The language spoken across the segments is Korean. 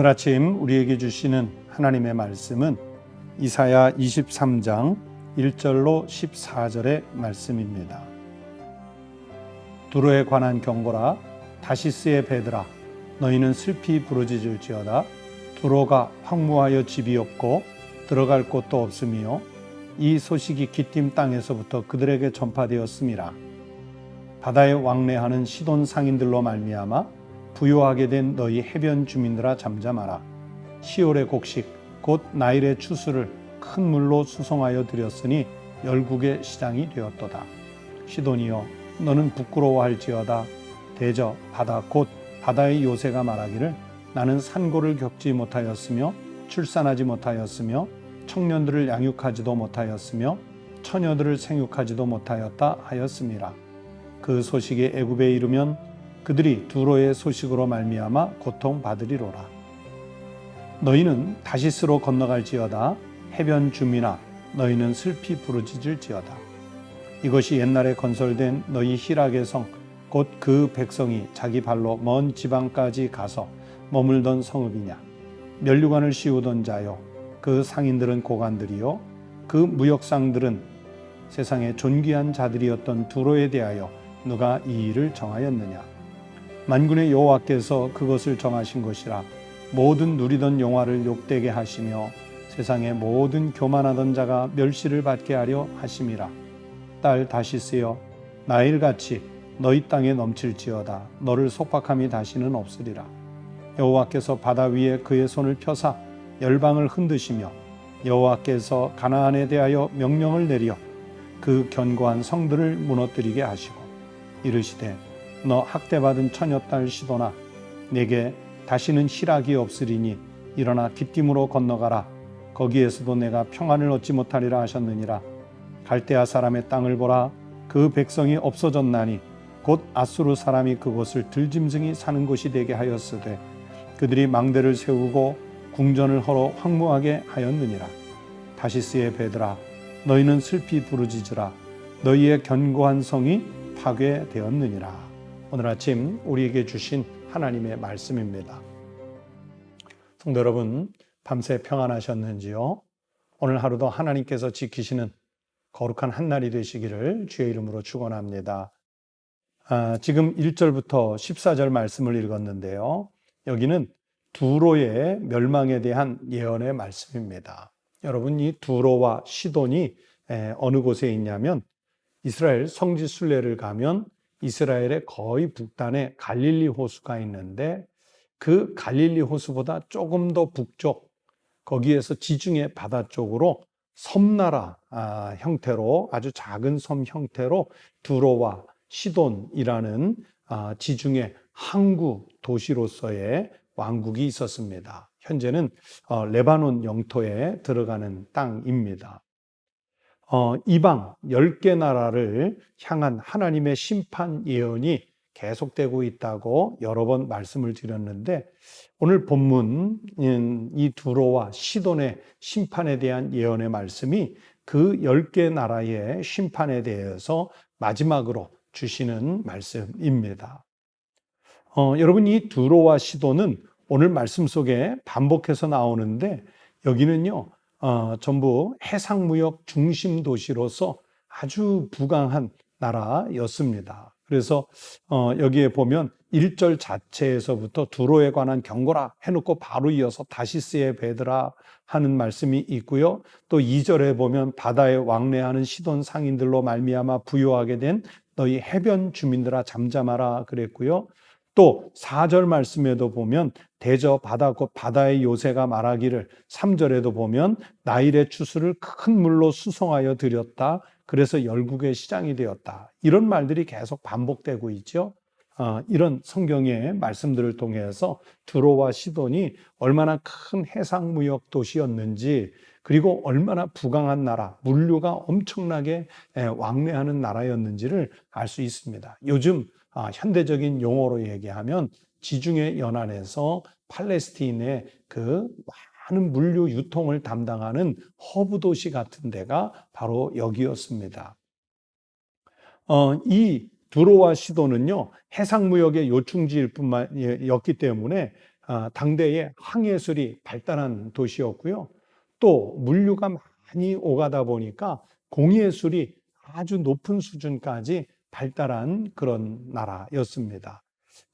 오늘 아침 우리에게 주시는 하나님의 말씀은 이사야 23장 1절로 14절의 말씀입니다. 두로에 관한 경고라 다시스의 배들아 너희는 슬피 부르짖을지어다 두로가 황무하여 집이 없고 들어갈 곳도 없으며 이 소식이 기띔 땅에서부터 그들에게 전파되었음이라 바다에 왕래하는 시돈 상인들로 말미암아 부요하게 된 너희 해변 주민들아 잠잠하라. 시올의 곡식 곧 나일의 추수를 큰 물로 수송하여 드렸으니 열국의 시장이 되었도다. 시돈이여 너는 부끄러워할지어다. 대저 바다 곧 바다의 요새가 말하기를 나는 산고를 겪지 못하였으며 출산하지 못하였으며 청년들을 양육하지도 못하였으며 처녀들을 생육하지도 못하였다 하였음이라 그 소식이 애굽에 이르면 그들이 두로의 소식으로 말미암아 고통 받으리로라. 너희는 다시스로 건너갈지어다. 해변 주민아 너희는 슬피 부르짖을지어다. 이것이 옛날에 건설된 너희 희락의 성 곧 그 백성이 자기 발로 먼 지방까지 가서 머물던 성읍이냐? 면류관을 씌우던 자요 그 상인들은 고관들이요 그 무역상들은 세상의 존귀한 자들이었던 두로에 대하여 누가 이 일을 정하였느냐 만군의 여호와께서 그것을 정하신 것이라. 모든 누리던 영화를 욕되게 하시며 세상의 모든 교만하던 자가 멸시를 받게 하려 하심이라. 딸 다시스여 나일같이 너희 땅에 넘칠지어다. 너를 속박함이 다시는 없으리라. 여호와께서 바다 위에 그의 손을 펴사 열방을 흔드시며 여호와께서 가나안에 대하여 명령을 내려 그 견고한 성들을 무너뜨리게 하시고 이르시되 너 학대받은 처녀 딸 시도나 내게 다시는 희락이 없으리니 일어나 기띔으로 건너가라. 거기에서도 내가 평안을 얻지 못하리라 하셨느니라. 갈대아 사람의 땅을 보라. 그 백성이 없어졌나니 곧 아수르 사람이 그곳을 들짐승이 사는 곳이 되게 하였으되 그들이 망대를 세우고 궁전을 헐어 황무하게 하였느니라. 다시스의 배들아 너희는 슬피 부르짖으라. 너희의 견고한 성이 파괴되었느니라 오늘 아침 우리에게 주신 하나님의 말씀입니다 성도 여러분 밤새 평안하셨는지요? 오늘 하루도 하나님께서 지키시는 거룩한 한날이 되시기를 주의 이름으로 축원합니다. 아, 지금 1절부터 14절 말씀을 읽었는데요. 여기는 두로의 멸망에 대한 예언의 말씀입니다. 여러분 이 두로와 시돈이 어느 곳에 있냐면 이스라엘 성지 순례를 가면 이스라엘의 거의 북단에 갈릴리 호수가 있는데 그 갈릴리 호수보다 조금 더 북쪽 거기에서 지중해 바다 쪽으로 섬나라 아, 형태로 아주 작은 섬 형태로 두로와 시돈이라는 아, 지중해 항구 도시로서의 왕국이 있었습니다. 현재는 어, 레바논 영토에 들어가는 땅입니다. 어, 이방 10개 나라를 향한 하나님의 심판 예언이 계속되고 있다고 여러 번 말씀을 드렸는데 오늘 본문 이 두로와 시돈의 심판에 대한 예언의 말씀이 그 10개 나라의 심판에 대해서 마지막으로 주시는 말씀입니다. 어, 여러분 이 두로와 시돈은 오늘 말씀 속에 반복해서 나오는데 여기는요 어, 전부 해상무역 중심 도시로서 아주 부강한 나라였습니다. 그래서 어, 여기에 보면 1절 자체에서부터 두로에 관한 경고라 해놓고 바로 이어서 다시스의 배드라 하는 말씀이 있고요. 또 2절에 보면 바다에 왕래하는 시돈 상인들로 말미암아 부요하게 된 너희 해변 주민들아 잠잠하라 그랬고요. 또 4절 말씀에도 보면 대저 바다 곧 바다의 요새가 말하기를 3절에도 보면 나일의 추수를 큰 물로 수송하여 드렸다. 그래서 열국의 시장이 되었다. 이런 말들이 계속 반복되고 있죠. 어, 이런 성경의 말씀들을 통해서 두로와 시돈이 얼마나 큰 해상 무역 도시였는지 그리고 얼마나 부강한 나라, 물류가 엄청나게 왕래하는 나라였는지를 알 수 있습니다. 요즘 아, 현대적인 용어로 얘기하면 지중해 연안에서 팔레스틴의 그 많은 물류 유통을 담당하는 허브 도시 같은 데가 바로 여기였습니다. 어, 이 두로와 시도는요 해상 무역의 요충지일 뿐만이었기 때문에 아, 당대에 항해술이 발달한 도시였고요. 또 물류가 많이 오가다 보니까 공예술이 아주 높은 수준까지 발달한 그런 나라였습니다.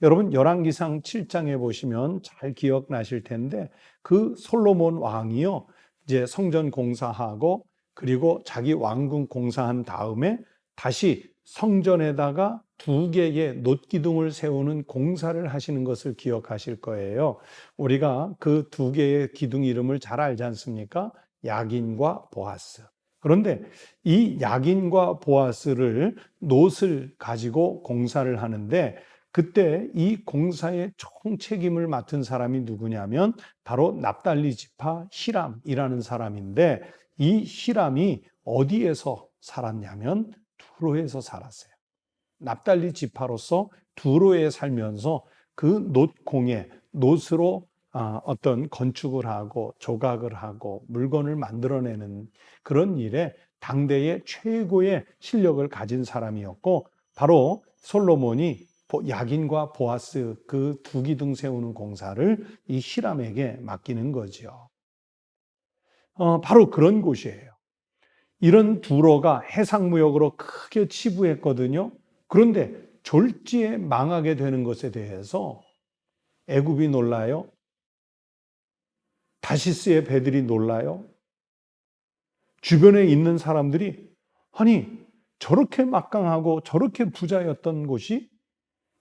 여러분 열왕기상 7장에 보시면 잘 기억나실 텐데 그 솔로몬 왕이요 이제 성전 공사하고 그리고 자기 왕궁 공사한 다음에 다시 성전에다가 두 개의 놋기둥을 세우는 공사를 하시는 것을 기억하실 거예요. 우리가 그 두 개의 기둥 이름을 잘 알지 않습니까? 야긴과 보아스. 그런데 이 야긴과 보아스를 놋을 가지고 공사를 하는데 그때 이 공사의 총 책임을 맡은 사람이 누구냐면 바로 납달리 지파 히람이라는 사람인데 이 히람이 어디에서 살았냐면 두로에서 살았어요. 납달리 지파로서 두로에 살면서 그 놋으로 아, 어떤 건축을 하고 조각을 하고 물건을 만들어내는 그런 일에 당대의 최고의 실력을 가진 사람이었고 바로 솔로몬이 야긴과 보아스 그 두 기둥 세우는 공사를 이 히람에게 맡기는 거죠. 어, 바로 그런 곳이에요. 이런 두로가 해상무역으로 크게 치부했거든요. 그런데 졸지에 망하게 되는 것에 대해서 애굽이 놀라요. 다시스의 배들이 놀라요. 주변에 있는 사람들이 아니 저렇게 막강하고 저렇게 부자였던 곳이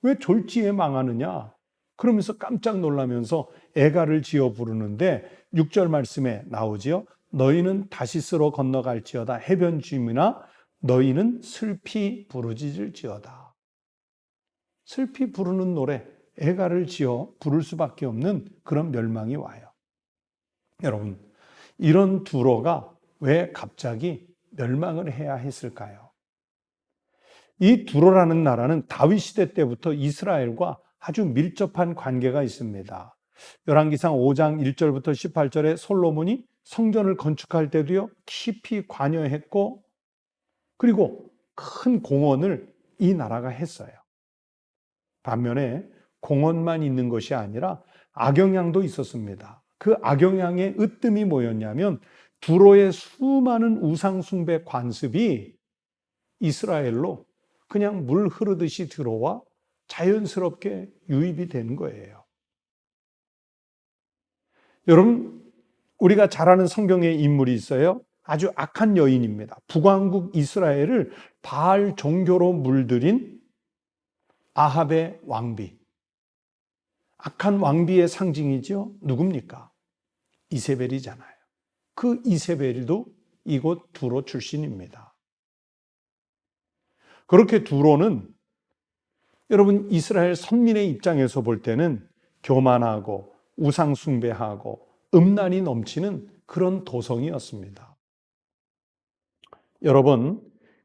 왜 졸지에 망하느냐? 그러면서 깜짝 놀라면서 애가를 지어 부르는데 6절 말씀에 나오지요. 너희는 다시스로 건너갈지어다 해변 주민아 너희는 슬피 부르짖을지어다. 슬피 부르는 노래 애가를 지어 부를 수밖에 없는 그런 멸망이 와요. 여러분, 이런 두로가 왜 갑자기 멸망을 해야 했을까요? 이 두로라는 나라는 다윗 시대 때부터 이스라엘과 아주 밀접한 관계가 있습니다. 열왕기상 5장 1절부터 18절에 솔로몬이 성전을 건축할 때도요 깊이 관여했고 그리고 큰 공헌을 이 나라가 했어요. 반면에 공헌만 있는 것이 아니라 악영향도 있었습니다. 그 악영향의 으뜸이 뭐였냐면 두로의 수많은 우상숭배 관습이 이스라엘로 그냥 물 흐르듯이 들어와 자연스럽게 유입이 되는 거예요. 여러분, 우리가 잘 아는 성경의 인물이 있어요. 아주 악한 여인입니다. 북왕국 이스라엘을 바알 종교로 물들인 아합의 왕비. 악한 왕비의 상징이죠. 누굽니까? 이세벨이잖아요. 그 이세벨도 이곳 두로 출신입니다. 그렇게 두로는 여러분 이스라엘 선민의 입장에서 볼 때는 교만하고 우상숭배하고 음란이 넘치는 그런 도성이었습니다. 여러분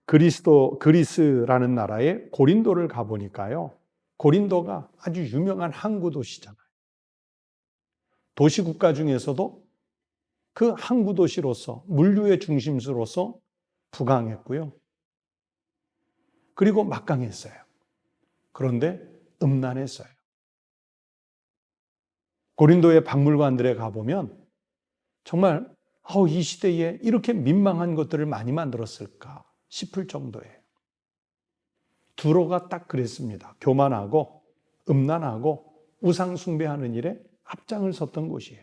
그리스도 그리스라는 나라의 고린도를 가보니까요. 고린도가 아주 유명한 항구 도시잖아요. 도시 국가 중에서도 그 항구 도시로서 물류의 중심지로서 부강했고요. 그리고 막강했어요. 그런데 음란했어요. 고린도의 박물관들에 가보면 정말 어, 이 시대에 이렇게 민망한 것들을 많이 만들었을까 싶을 정도예요. 두로가 딱 그랬습니다. 교만하고 음란하고 우상 숭배하는 일에 앞장을 섰던 곳이에요.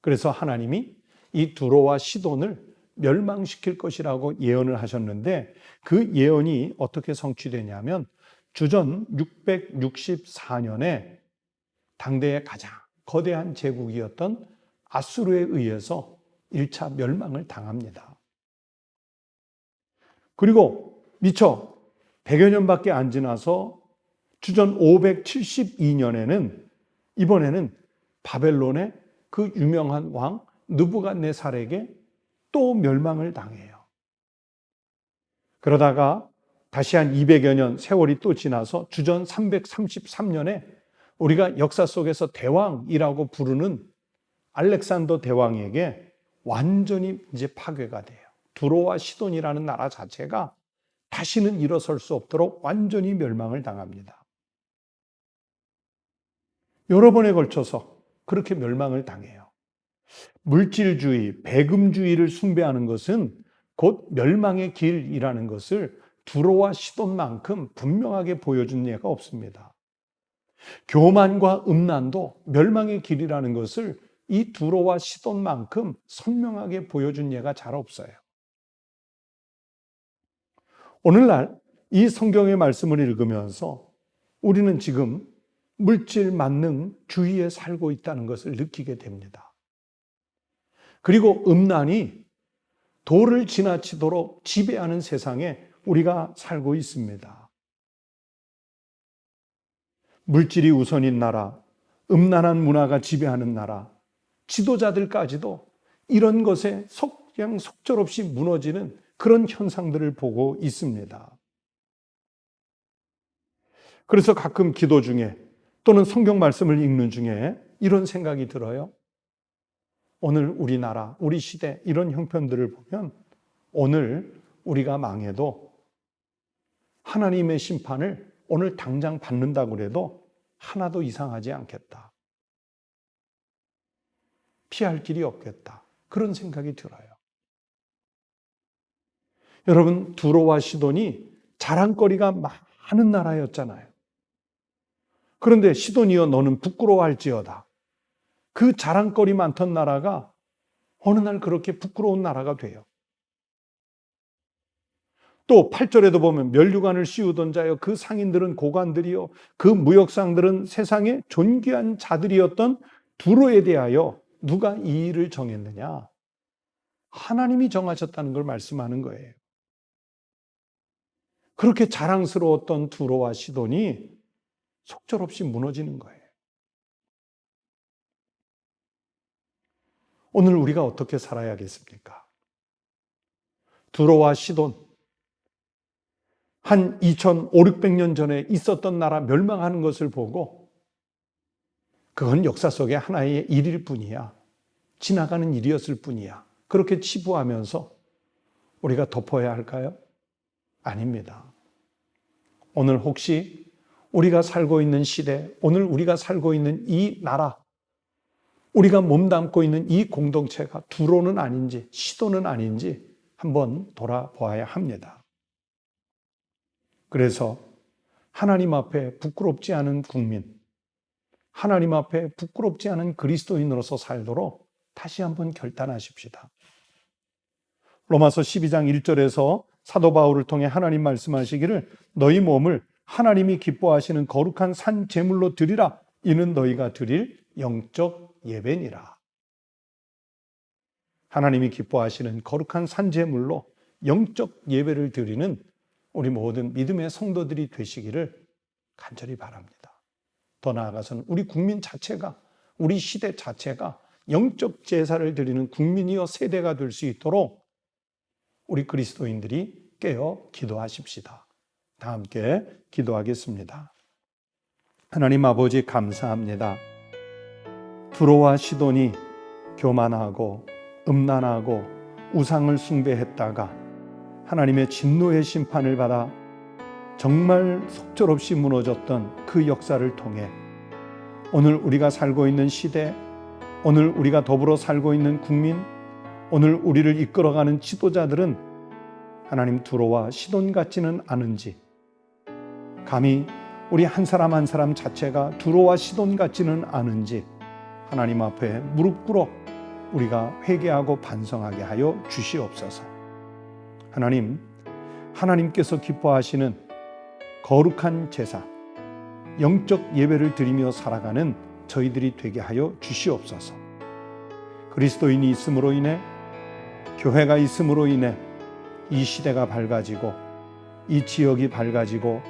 그래서 하나님이 이 두로와 시돈을 멸망시킬 것이라고 예언을 하셨는데 그 예언이 어떻게 성취되냐면 주전 664년에 당대의 가장 거대한 제국이었던 아수르에 의해서 1차 멸망을 당합니다. 그리고 미처 100여 년밖에 안 지나서 주전 572년에는 이번에는 바벨론의 그 유명한 왕 느부갓네살에게 또 멸망을 당해요. 그러다가 다시 한 200여 년 세월이 또 지나서 주전 333년에 우리가 역사 속에서 대왕이라고 부르는 알렉산더 대왕에게 완전히 이제 파괴가 돼요. 두로와 시돈이라는 나라 자체가 다시는 일어설 수 없도록 완전히 멸망을 당합니다. 여러 번에 걸쳐서 그렇게 멸망을 당해요. 물질주의, 배금주의를 숭배하는 것은 곧 멸망의 길이라는 것을 두로와 시돈만큼 분명하게 보여준 예가 없습니다. 교만과 음란도 멸망의 길이라는 것을 이 두로와 시돈만큼 선명하게 보여준 예가 잘 없어요. 오늘날 이 성경의 말씀을 읽으면서 우리는 지금 물질 만능 주의에 살고 있다는 것을 느끼게 됩니다. 그리고 음란이 도를 지나치도록 지배하는 세상에 우리가 살고 있습니다. 물질이 우선인 나라, 음란한 문화가 지배하는 나라, 지도자들까지도 이런 것에 속, 그냥 속절없이 무너지는 그런 현상들을 보고 있습니다. 그래서 가끔 기도 중에 또는 성경 말씀을 읽는 중에 이런 생각이 들어요. 오늘 우리나라, 우리 시대 이런 형편들을 보면 오늘 우리가 망해도 하나님의 심판을 오늘 당장 받는다고 그래도 하나도 이상하지 않겠다. 피할 길이 없겠다. 그런 생각이 들어요. 여러분, 두로와 시돈이 자랑거리가 많은 나라였잖아요. 그런데 시돈이여 너는 부끄러워할지어다. 그 자랑거리 많던 나라가 어느 날 그렇게 부끄러운 나라가 돼요. 또 8절에도 보면 멸류관을 씌우던 자여 그 상인들은 고관들이요 그 무역상들은 세상의 존귀한 자들이었던 두로에 대하여 누가 이 일을 정했느냐? 하나님이 정하셨다는 걸 말씀하는 거예요. 그렇게 자랑스러웠던 두로와 시돈이 속절없이 무너지는 거예요. 오늘 우리가 어떻게 살아야겠습니까? 두로와 시돈, 한 2,500, 600년 전에 있었던 나라 멸망하는 것을 보고 그건 역사 속의 하나의 일일 뿐이야. 지나가는 일이었을 뿐이야. 그렇게 치부하면서 우리가 덮어야 할까요? 아닙니다. 오늘 혹시 우리가 살고 있는 시대, 오늘 우리가 살고 있는 이 나라, 우리가 몸담고 있는 이 공동체가 두로는 아닌지, 시도는 아닌지 한번 돌아보아야 합니다. 그래서 하나님 앞에 부끄럽지 않은 국민, 하나님 앞에 부끄럽지 않은 그리스도인으로서 살도록 다시 한번 결단하십시다. 로마서 12장 1절에서 사도 바울을 통해 하나님 말씀하시기를 너희 몸을 하나님이 기뻐하시는 거룩한 산 제물로 드리라 이는 너희가 드릴 영적 예배니라. 하나님이 기뻐하시는 거룩한 산 제물로 영적 예배를 드리는 우리 모든 믿음의 성도들이 되시기를 간절히 바랍니다. 더 나아가서는 우리 국민 자체가 우리 시대 자체가 영적 제사를 드리는 국민이여 세대가 될 수 있도록 우리 그리스도인들이 깨어 기도하십시다. 다 함께 기도하겠습니다. 하나님 아버지 감사합니다. 두로와 시돈이 교만하고 음란하고 우상을 숭배했다가 하나님의 진노의 심판을 받아 정말 속절없이 무너졌던 그 역사를 통해 오늘 우리가 살고 있는 시대, 오늘 우리가 더불어 살고 있는 국민, 오늘 우리를 이끌어가는 지도자들은 하나님 두로와 시돈 같지는 않은지 감히 우리 한 사람 한 사람 자체가 두로와 시돈 같지는 않은지 하나님 앞에 무릎 꿇어 우리가 회개하고 반성하게 하여 주시옵소서. 하나님, 하나님께서 기뻐하시는 거룩한 제사, 영적 예배를 드리며 살아가는 저희들이 되게 하여 주시옵소서. 그리스도인이 있음으로 인해 교회가 있음으로 인해 이 시대가 밝아지고 이 지역이 밝아지고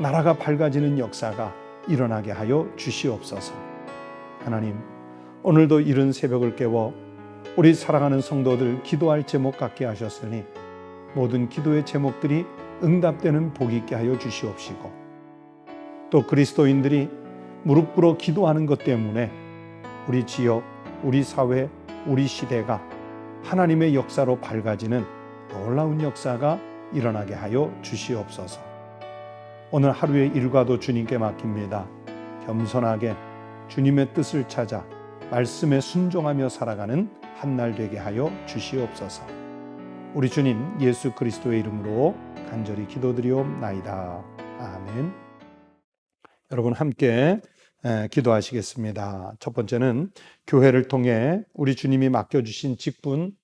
나라가 밝아지는 역사가 일어나게 하여 주시옵소서. 하나님, 오늘도 이른 새벽을 깨워 우리 사랑하는 성도들 기도할 제목 갖게 하셨으니 모든 기도의 제목들이 응답되는 복이 있게 하여 주시옵시고 또 그리스도인들이 무릎 꿇어 기도하는 것 때문에 우리 지역, 우리 사회, 우리 시대가 하나님의 역사로 밝아지는 놀라운 역사가 일어나게 하여 주시옵소서. 오늘 하루의 일과도 주님께 맡깁니다. 겸손하게 주님의 뜻을 찾아 말씀에 순종하며 살아가는 한 날 되게 하여 주시옵소서. 우리 주님 예수 그리스도의 이름으로 간절히 기도드리옵나이다. 아멘. 여러분 함께 에, 기도하시겠습니다. 첫 번째는 교회를 통해 우리 주님이 맡겨주신 직분,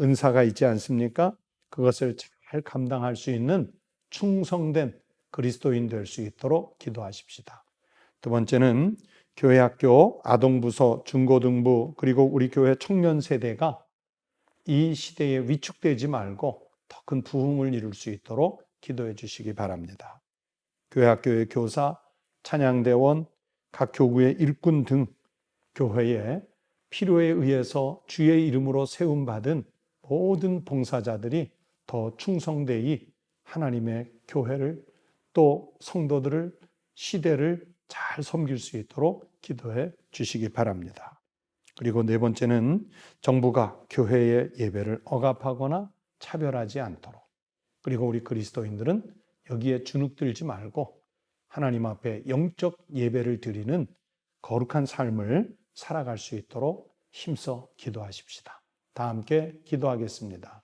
은사가 있지 않습니까? 그것을 잘 감당할 수 있는 충성된 그리스도인 될 수 있도록 기도하십시다. 두 번째는 교회 학교, 아동부서, 중고등부, 그리고 우리 교회 청년 세대가 이 시대에 위축되지 말고 더 큰 부흥을 이룰 수 있도록 기도해 주시기 바랍니다. 교회 학교의 교사, 찬양대원, 각 교구의 일꾼 등 교회에 필요에 의해서 주의 이름으로 세움받은 모든 봉사자들이 더 충성되이 하나님의 교회를 또 성도들을 시대를 잘 섬길 수 있도록 기도해 주시기 바랍니다. 그리고 네 번째는 정부가 교회의 예배를 억압하거나 차별하지 않도록 그리고 우리 그리스도인들은 여기에 주눅들지 말고 하나님 앞에 영적 예배를 드리는 거룩한 삶을 살아갈 수 있도록 힘써 기도하십시다. 다 함께 기도하겠습니다.